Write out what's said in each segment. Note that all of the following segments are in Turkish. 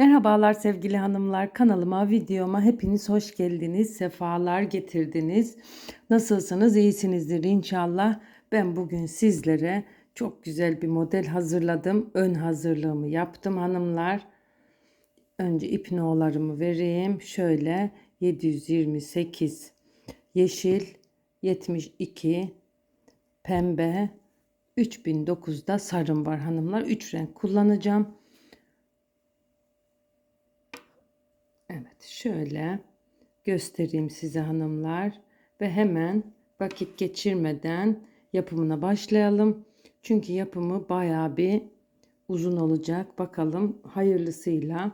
Merhabalar sevgili hanımlar. Kanalıma, videoma hepiniz hoş geldiniz. Sefalar getirdiniz. Nasılsınız? İyisinizdir inşallah. Ben bugün sizlere çok güzel bir model hazırladım. Ön hazırlığımı yaptım hanımlar. Önce ip no'larımı vereyim. Şöyle 728 yeşil, 72 pembe, 3009'da sarım var hanımlar. 3 renk kullanacağım. Evet şöyle göstereyim size hanımlar ve hemen vakit geçirmeden yapımına başlayalım. Çünkü yapımı bayağı bir uzun olacak. Bakalım hayırlısıyla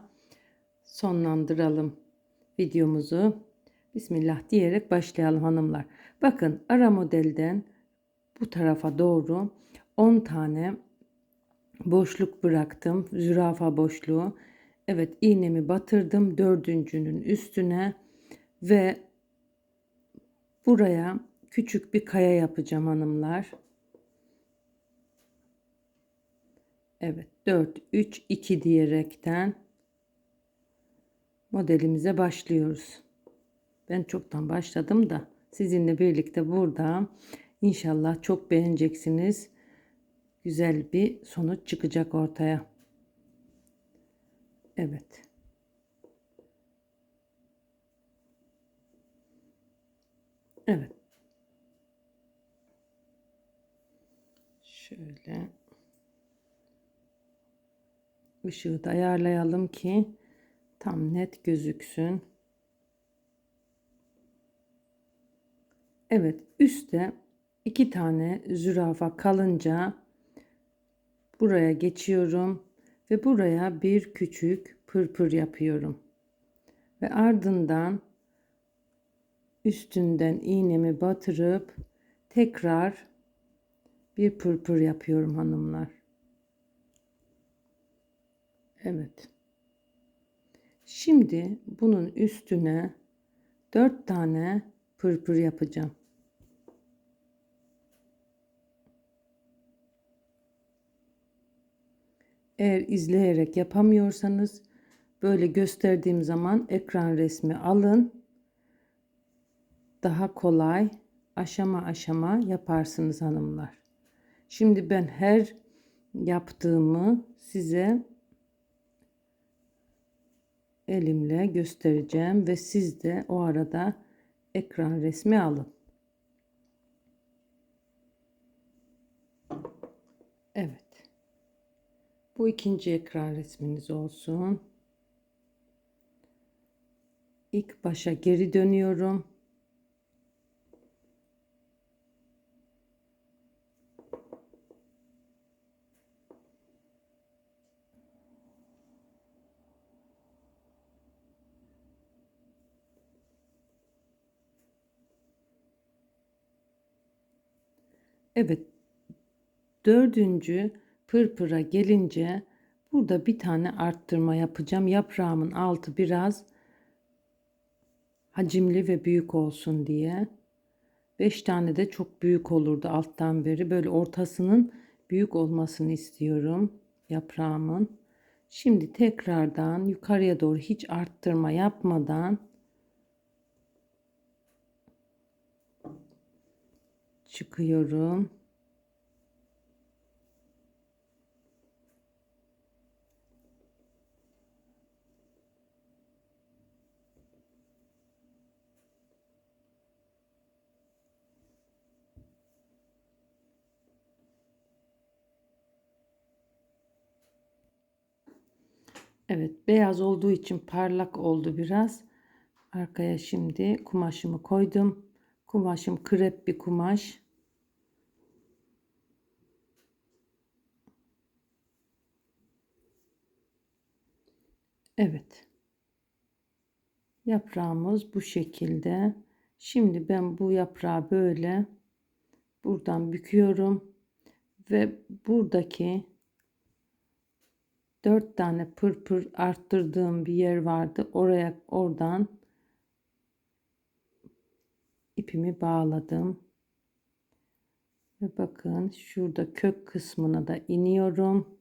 sonlandıralım videomuzu. Bismillah diyerek başlayalım hanımlar. Bakın ara modelden bu tarafa doğru 10 tane boşluk bıraktım. Zürafa boşluğu. Evet iğnemi batırdım dördüncünün üstüne ve buraya küçük bir kaya yapacağım hanımlar. Evet 4 3 2 diyerekten modelimize başlıyoruz. Ben çoktan başladım da sizinle birlikte burada inşallah çok beğeneceksiniz. Güzel bir sonuç çıkacak ortaya. Evet. Evet. Şöyle ışığı da ayarlayalım ki tam net gözüksün. Evet, üstte iki tane zürafa kalınca buraya geçiyorum ve buraya bir küçük pırpır yapıyorum. Ve ardından üstünden iğnemi batırıp tekrar bir pırpır yapıyorum hanımlar. Evet. Şimdi bunun üstüne dört tane pırpır yapacağım. Eğer izleyerek yapamıyorsanız böyle gösterdiğim zaman ekran resmi alın. Daha kolay aşama aşama yaparsınız hanımlar. Şimdi ben her yaptığımı size elimle göstereceğim ve siz de o arada ekran resmi alın. Evet. Bu ikinci ekran resminiz olsun. İlk başa geri dönüyorum. Evet. Dördüncü pırpıra gelince burada bir tane arttırma yapacağım. Yaprağımın altı biraz hacimli ve büyük olsun diye. 5 tane de çok büyük olurdu alttan beri. Böyle ortasının büyük olmasını istiyorum yaprağımın. Şimdi tekrardan yukarıya doğru hiç arttırma yapmadan çıkıyorum. Evet beyaz olduğu için parlak oldu biraz. Arkaya şimdi kumaşımı koydum. Kumaşım krep bir kumaş. Evet. Yaprağımız bu şekilde. Şimdi ben bu yaprağı böyle buradan büküyorum ve buradaki 4 tane pırpır arttırdığım bir yer vardı. Oraya oradan ipimi bağladım. Ve bakın şurada kök kısmına da iniyorum.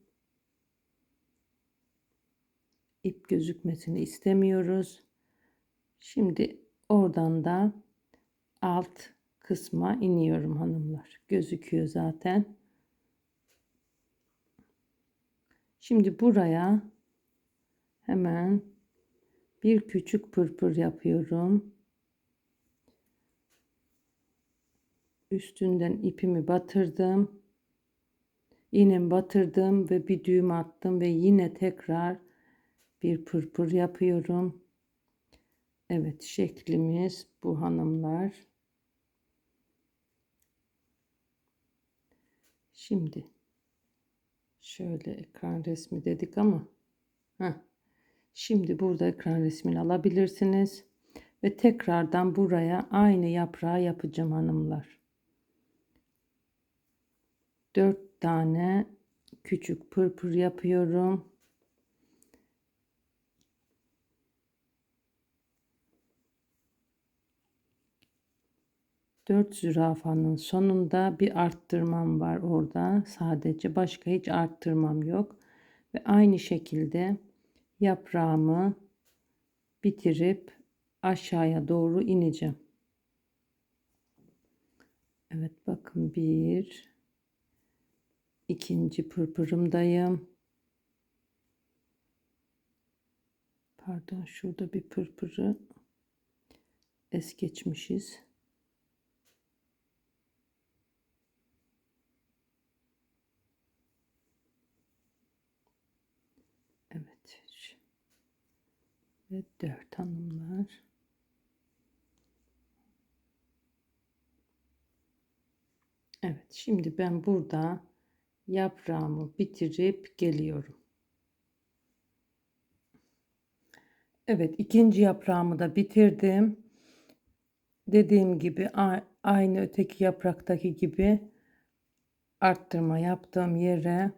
ip gözükmesini istemiyoruz. Şimdi oradan da alt kısma iniyorum hanımlar. Gözüküyor zaten. Şimdi buraya hemen bir küçük pırpır yapıyorum. Üstünden ipimi batırdım. İğnemi batırdım ve bir düğüm attım ve yine tekrar bir pırpır yapıyorum. Evet şeklimiz bu hanımlar. Şimdi şöyle ekran resmi dedik ama heh, şimdi burada ekran resmini alabilirsiniz ve tekrardan buraya aynı yaprağı yapacağım hanımlar. 4 tane küçük pırpır yapıyorum. Dört zürafanın sonunda bir arttırmam var orada. Sadece başka hiç arttırmam yok. Ve aynı şekilde yaprağımı bitirip aşağıya doğru ineceğim. Evet bakın bir ikinci pırpırımdayım. Pardon şurada bir pırpırı es geçmişiz. Evet. Ve dört hanımlar. Evet şimdi ben burada yaprağımı bitirip geliyorum. Evet ikinci yaprağımı da bitirdim. Dediğim gibi aynı öteki yapraktaki gibi arttırma yaptığım yere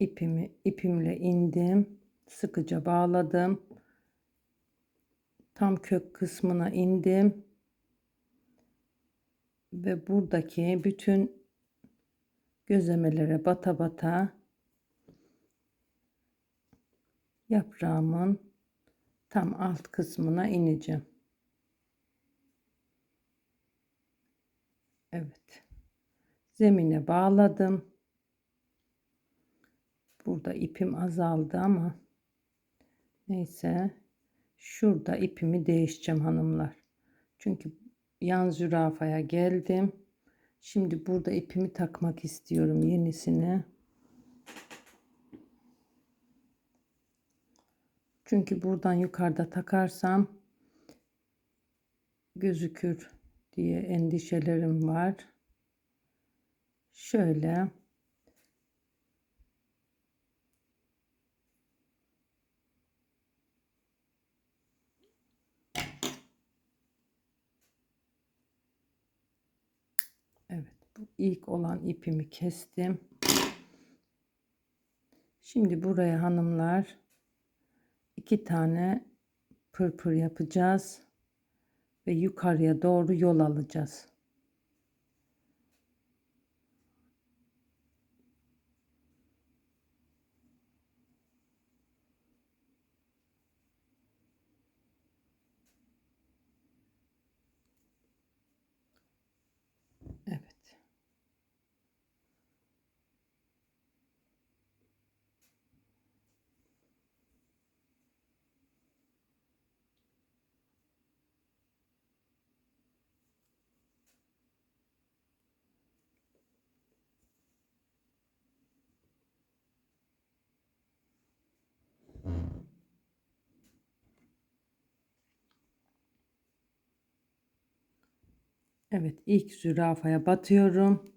ipimi ipimle indim. Sıkıca bağladım. Tam kök kısmına indim. Ve buradaki bütün gözemelere bata bata yaprağımın tam alt kısmına ineceğim. Evet. Zemine bağladım. Burada ipim azaldı ama neyse şurada ipimi değişeceğim hanımlar. Çünkü yan zürafaya geldim. Şimdi burada ipimi takmak istiyorum yenisini. Çünkü buradan yukarıda takarsam gözükür diye endişelerim var. Şöyle bu ilk olan ipimi kestim. Şimdi buraya hanımlar iki tane pırpır yapacağız ve yukarıya doğru yol alacağız. Evet ilk zürafaya batıyorum.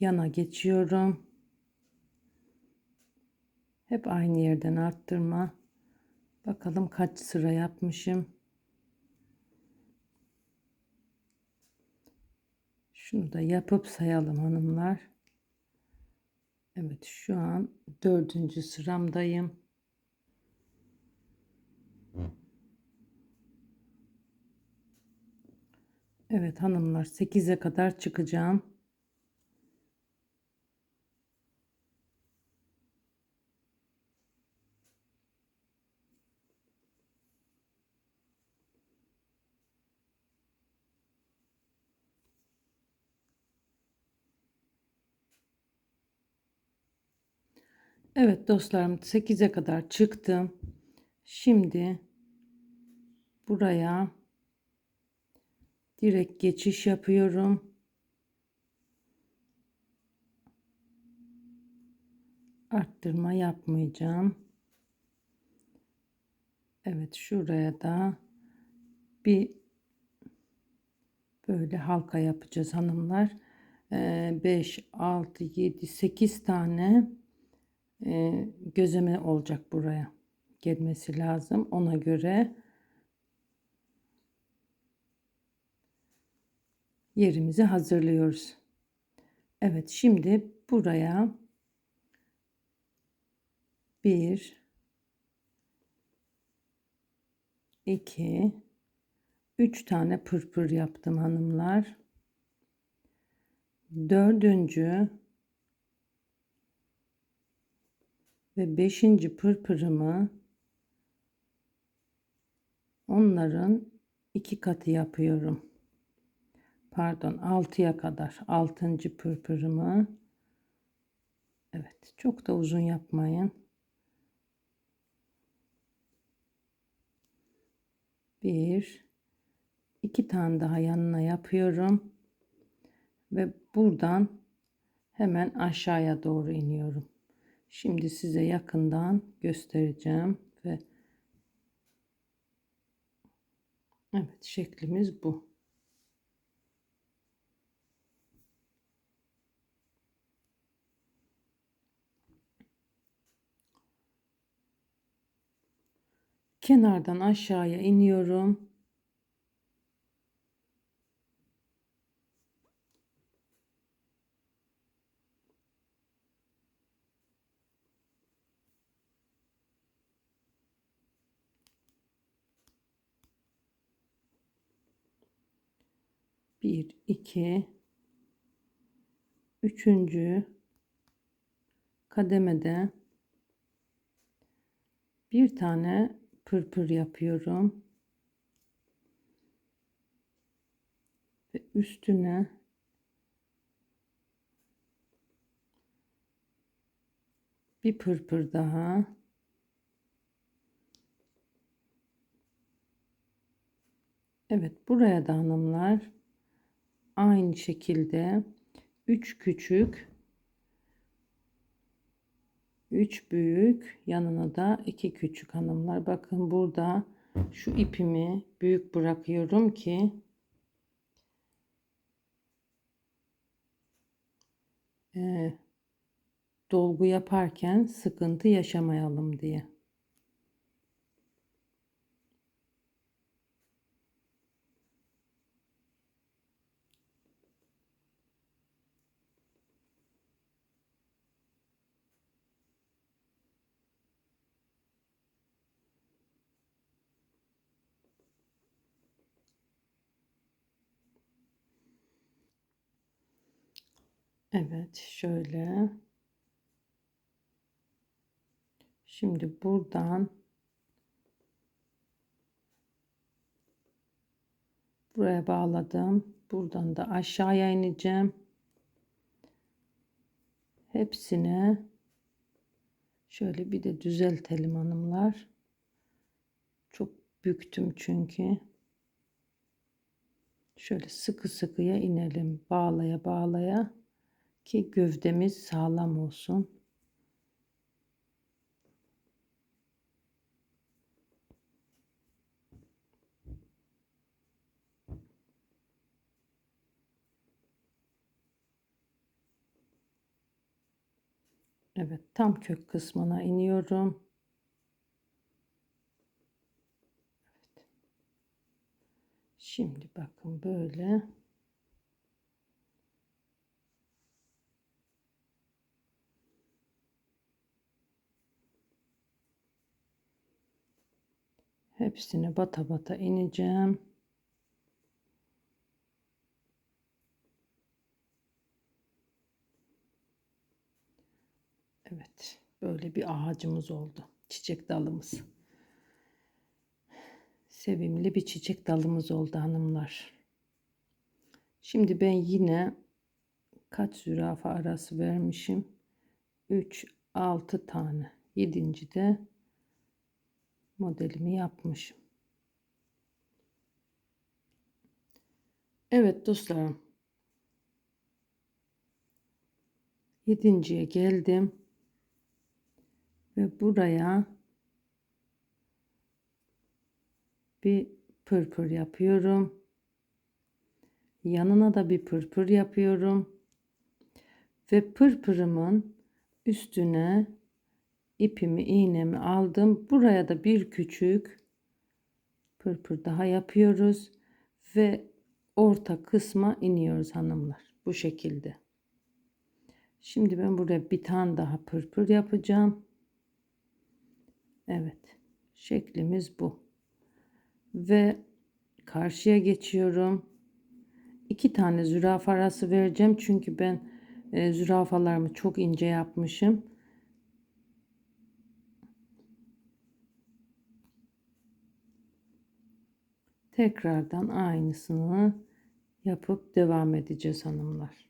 Yana geçiyorum. Hep aynı yerden arttırma. Bakalım kaç sıra yapmışım. Şunu da yapıp sayalım hanımlar. Evet şu an dördüncü sıramdayım. Evet hanımlar 8'e kadar çıkacağım. Evet dostlarım 8'e kadar çıktım. Şimdi buraya direkt geçiş yapıyorum. Arttırma yapmayacağım. Evet şuraya da bir böyle halka yapacağız hanımlar. 5, 6, 7, 8 tane e, gözleme olacak buraya gelmesi lazım. Ona göre yerimizi hazırlıyoruz. Evet şimdi buraya bir iki üç tane pırpır yaptım hanımlar. Dördüncü ve beşinci pırpırımı onların iki katı yapıyorum. Pardon altıya kadar altıncı pırpırımı evet çok da uzun yapmayın. Bir iki tane daha yanına yapıyorum ve buradan hemen aşağıya doğru iniyorum. Şimdi size yakından göstereceğim ve Evet şeklimiz bu. Kenardan aşağıya iniyorum. Bir iki. Üçüncü. Kademede bir tane pırpır yapıyorum. Ve üstüne bir pırpır daha. Evet buraya da hanımlar aynı şekilde 3 küçük 3 büyük yanına da 2 küçük hanımlar bakın burada şu ipimi büyük bırakıyorum ki e, dolgu yaparken sıkıntı yaşamayalım diye. Evet şöyle. Şimdi buradan buraya bağladım. Buradan da aşağıya ineceğim. Hepsine şöyle bir de düzeltelim hanımlar. Çok büktüm çünkü. Şöyle sıkı sıkıya inelim. Bağlaya bağlaya ki gövdemiz sağlam olsun. Evet tam kök kısmına iniyorum. Evet. Şimdi bakın böyle. Hepsini bata bata ineceğim. Evet, böyle bir ağacımız oldu. Çiçek dalımız. Sevimli bir çiçek dalımız oldu hanımlar. Şimdi ben yine kaç zürafa arası vermişim? 3 6 tane. 7. de modelimi yapmışım. Evet dostlarım. Yedinciye geldim. Ve buraya bir pırpır yapıyorum. Yanına da bir pırpır yapıyorum. Ve pırpırımın üstüne ipimi iğnemi aldım. Buraya da bir küçük pırpır daha yapıyoruz ve orta kısma iniyoruz hanımlar. Bu şekilde. Şimdi ben buraya bir tane daha pırpır yapacağım. Evet. Şeklimiz bu. Ve karşıya geçiyorum. İki tane zürafa arası vereceğim. Çünkü ben e, zürafalarımı çok ince yapmışım. Tekrardan aynısını yapıp devam edeceğiz hanımlar.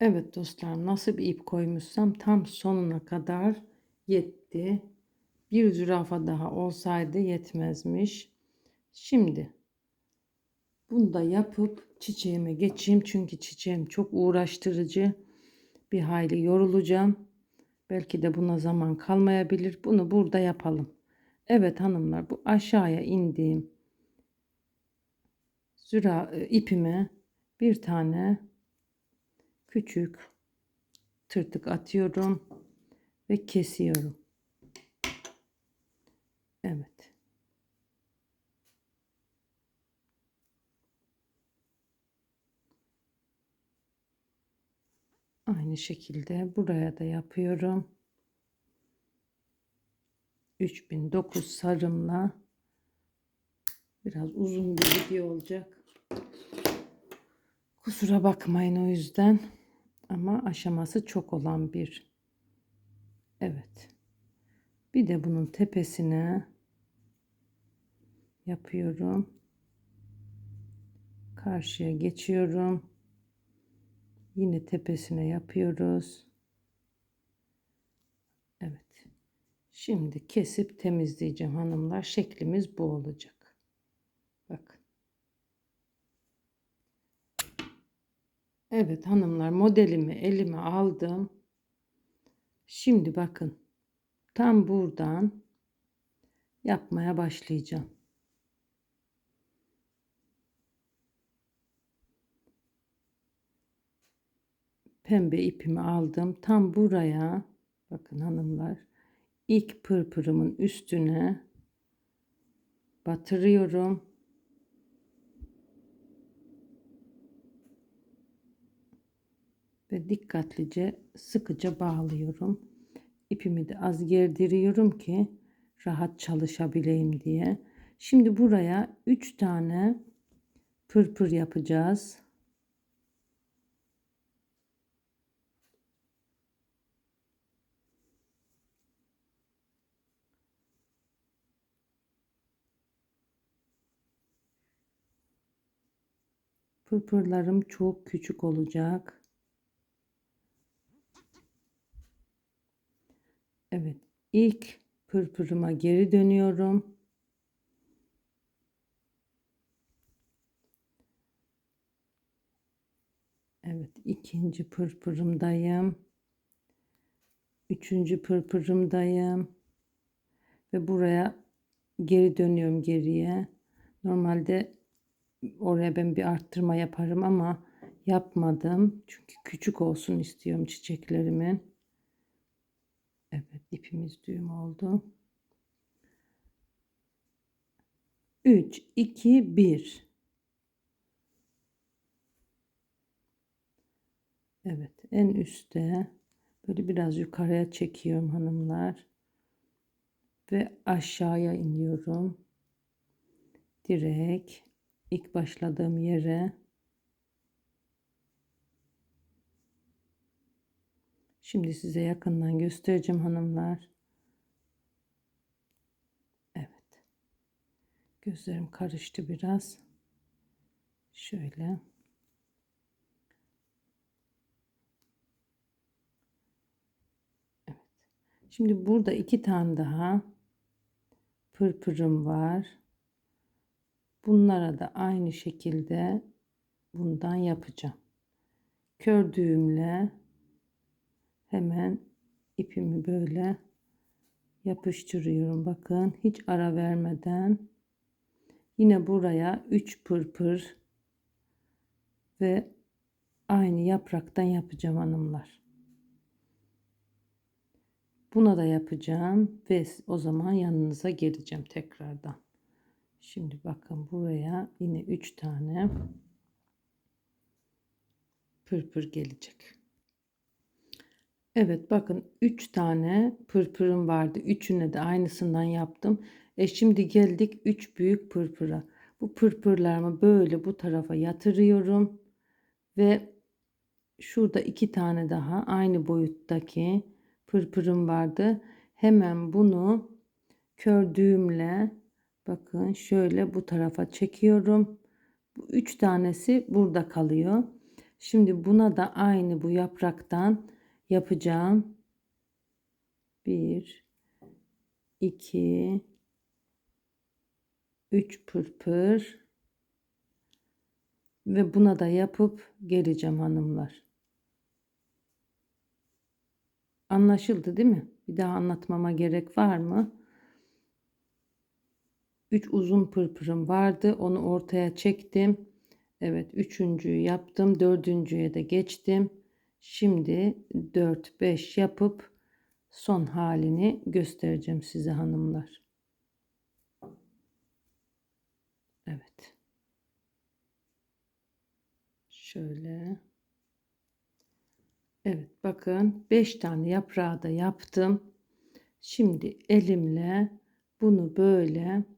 Evet dostlar nasıl bir ip koymuşsam tam sonuna kadar yetti. Bir zürafa daha olsaydı yetmezmiş. Şimdi bunu da yapıp çiçeğime geçeyim. Çünkü çiçeğim çok uğraştırıcı. Bir hayli yorulacağım. Belki de buna zaman kalmayabilir. Bunu burada yapalım. Evet hanımlar bu aşağıya indiğim züra e, ipime bir tane küçük tırtık atıyorum ve kesiyorum. Evet. Aynı şekilde buraya da yapıyorum. 3009 sarımla biraz uzun bir video olacak. Kusura bakmayın o yüzden. Ama aşaması çok olan bir. Evet. Bir de bunun tepesine yapıyorum. Karşıya geçiyorum. Yine tepesine yapıyoruz. Evet. Şimdi kesip temizleyeceğim hanımlar. Şeklimiz bu olacak. Bakın. Evet hanımlar modelimi elime aldım. Şimdi bakın. Tam buradan yapmaya başlayacağım. Pembe ipimi aldım. Tam buraya bakın hanımlar ilk pırpırımın üstüne batırıyorum. Ve dikkatlice sıkıca bağlıyorum. İpimi de az gerdiriyorum ki rahat çalışabileyim diye. Şimdi buraya 3 tane pırpır yapacağız. Pırpırlarım çok küçük olacak. Evet, ilk pırpırıma geri dönüyorum. Evet, ikinci pırpırımdayım. Üçüncü pırpırımdayım. Ve buraya geri dönüyorum geriye. Normalde oraya ben bir arttırma yaparım ama yapmadım. Çünkü küçük olsun istiyorum çiçeklerimin. Evet ipimiz düğüm oldu. 3, 2, 1. Evet en üstte böyle biraz yukarıya çekiyorum hanımlar. Ve aşağıya iniyorum. Direkt ilk başladığım yere Şimdi size yakından göstereceğim hanımlar. Evet. Gözlerim karıştı biraz. Şöyle. Evet. Şimdi burada iki tane daha pırpırım var. Bunlara da aynı şekilde bundan yapacağım. Kör düğümle hemen ipimi böyle yapıştırıyorum. Bakın hiç ara vermeden yine buraya 3 pırpır ve aynı yapraktan yapacağım hanımlar. Buna da yapacağım ve o zaman yanınıza geleceğim tekrardan. Şimdi bakın buraya yine 3 tane pırpır gelecek. Evet bakın 3 tane pırpırım vardı. Üçüne de aynısından yaptım. E şimdi geldik 3 büyük pırpıra. Bu pırpırlarımı böyle bu tarafa yatırıyorum. Ve şurada iki tane daha aynı boyuttaki pırpırım vardı. Hemen bunu kör düğümle bakın şöyle bu tarafa çekiyorum. Bu üç tanesi burada kalıyor. Şimdi buna da aynı bu yapraktan yapacağım. 1 2 3 pırpır ve buna da yapıp geleceğim hanımlar. Anlaşıldı değil mi? Bir daha anlatmama gerek var mı? 3 uzun pırpırım vardı. Onu ortaya çektim. Evet, üçüncüyü yaptım. Dördüncüye de geçtim. Şimdi 4 5 yapıp son halini göstereceğim size hanımlar. Evet. Şöyle. Evet bakın 5 tane yaprağı da yaptım. Şimdi elimle bunu böyle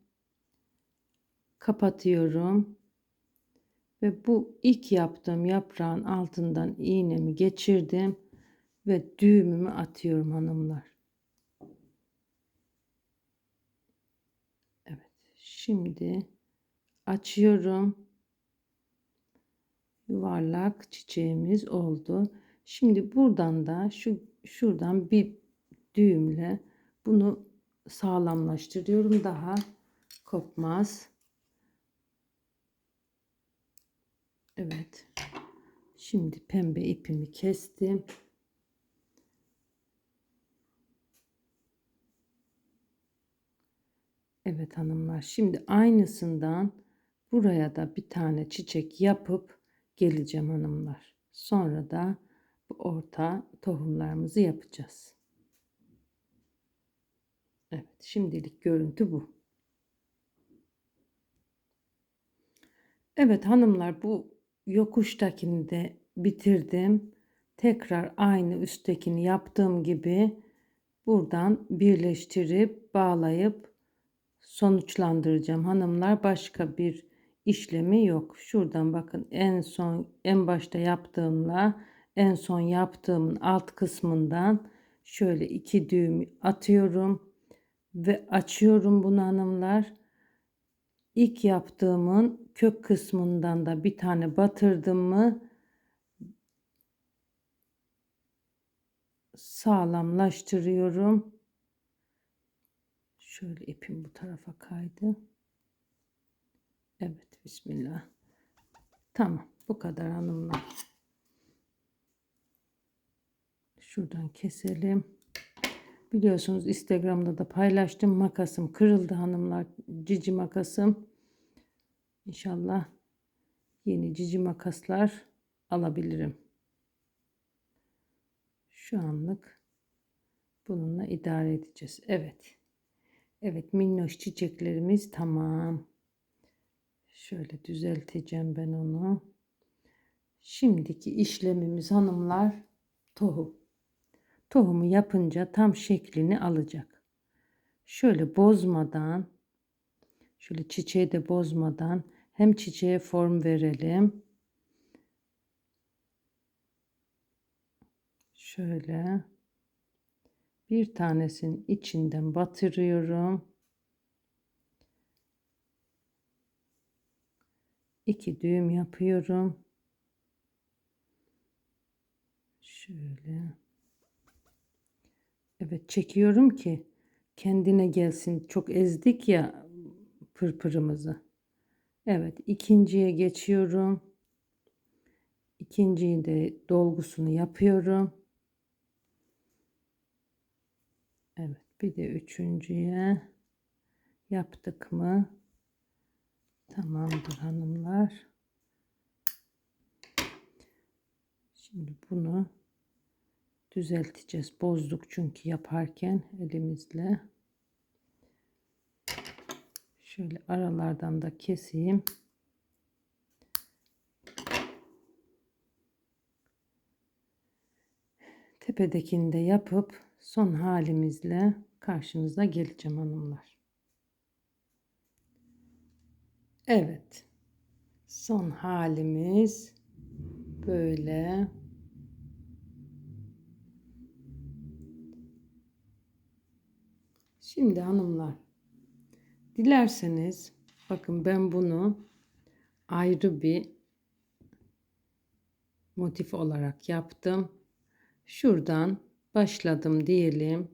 kapatıyorum. Ve bu ilk yaptığım yaprağın altından iğnemi geçirdim ve düğümümü atıyorum hanımlar. Evet. Şimdi açıyorum. Yuvarlak çiçeğimiz oldu. Şimdi buradan da şu şuradan bir düğümle bunu sağlamlaştırıyorum. Daha kopmaz. Evet. Şimdi pembe ipimi kestim. Evet hanımlar. Şimdi aynısından buraya da bir tane çiçek yapıp geleceğim hanımlar. Sonra da bu orta tohumlarımızı yapacağız. Evet, şimdilik görüntü bu. Evet hanımlar bu yokuştakini de bitirdim. Tekrar aynı üsttekini yaptığım gibi buradan birleştirip bağlayıp sonuçlandıracağım. Hanımlar başka bir işlemi yok. Şuradan bakın en son en başta yaptığımla en son yaptığımın alt kısmından şöyle iki düğüm atıyorum ve açıyorum bunu hanımlar. İlk yaptığımın kök kısmından da bir tane batırdım mı sağlamlaştırıyorum. Şöyle ipim bu tarafa kaydı. Evet bismillah. Tamam bu kadar hanımlar. Şuradan keselim. Biliyorsunuz Instagram'da da paylaştım. Makasım kırıldı hanımlar. Cici makasım. İnşallah yeni cici makaslar alabilirim. Şu anlık bununla idare edeceğiz. Evet. Evet minnoş çiçeklerimiz tamam. Şöyle düzelteceğim ben onu. Şimdiki işlemimiz hanımlar tohum. Tohumu yapınca tam şeklini alacak. Şöyle bozmadan, şöyle çiçeği de bozmadan hem çiçeğe form verelim. şöyle bir tanesinin içinden batırıyorum. iki düğüm yapıyorum. Şöyle. Evet çekiyorum ki kendine gelsin. Çok ezdik ya pırpırımızı. Evet ikinciye geçiyorum. İkinciyi de dolgusunu yapıyorum. Evet bir de üçüncüye yaptık mı? Tamamdır hanımlar. Şimdi bunu düzelteceğiz. Bozduk çünkü yaparken elimizle. Şöyle aralardan da keseyim. Tepedekini de yapıp son halimizle karşınıza geleceğim hanımlar. Evet. Son halimiz böyle. Şimdi hanımlar dilerseniz bakın ben bunu ayrı bir motif olarak yaptım. Şuradan başladım diyelim.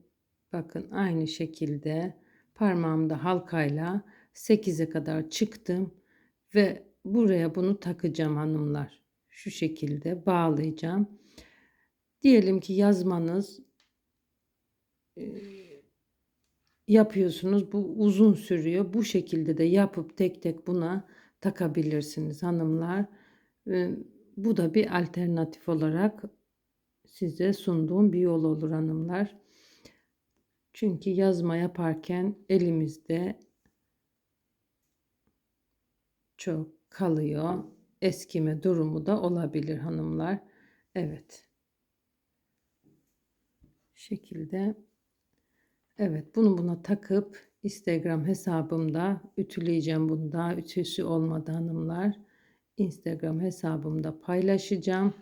Bakın aynı şekilde parmağımda halkayla 8'e kadar çıktım ve buraya bunu takacağım hanımlar. Şu şekilde bağlayacağım. Diyelim ki yazmanız yapıyorsunuz. Bu uzun sürüyor. Bu şekilde de yapıp tek tek buna takabilirsiniz hanımlar. Bu da bir alternatif olarak size sunduğum bir yol olur hanımlar. Çünkü yazma yaparken elimizde çok kalıyor. Eskime durumu da olabilir hanımlar. Evet. Şekilde. Evet bunu buna takıp Instagram hesabımda ütüleyeceğim bunu daha ütüsü olmadı hanımlar. Instagram hesabımda paylaşacağım.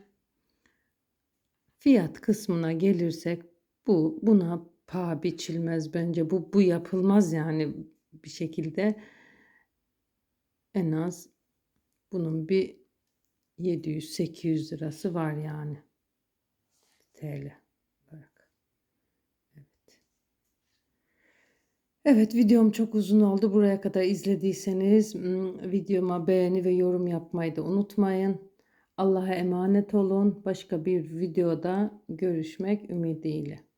Fiyat kısmına gelirsek bu buna paha biçilmez bence. Bu bu yapılmaz yani bir şekilde en az bunun bir 700-800 lirası var yani. TL. Bak. Evet. Evet videom çok uzun oldu. Buraya kadar izlediyseniz videoma beğeni ve yorum yapmayı da unutmayın. Allah'a emanet olun. Başka bir videoda görüşmek ümidiyle.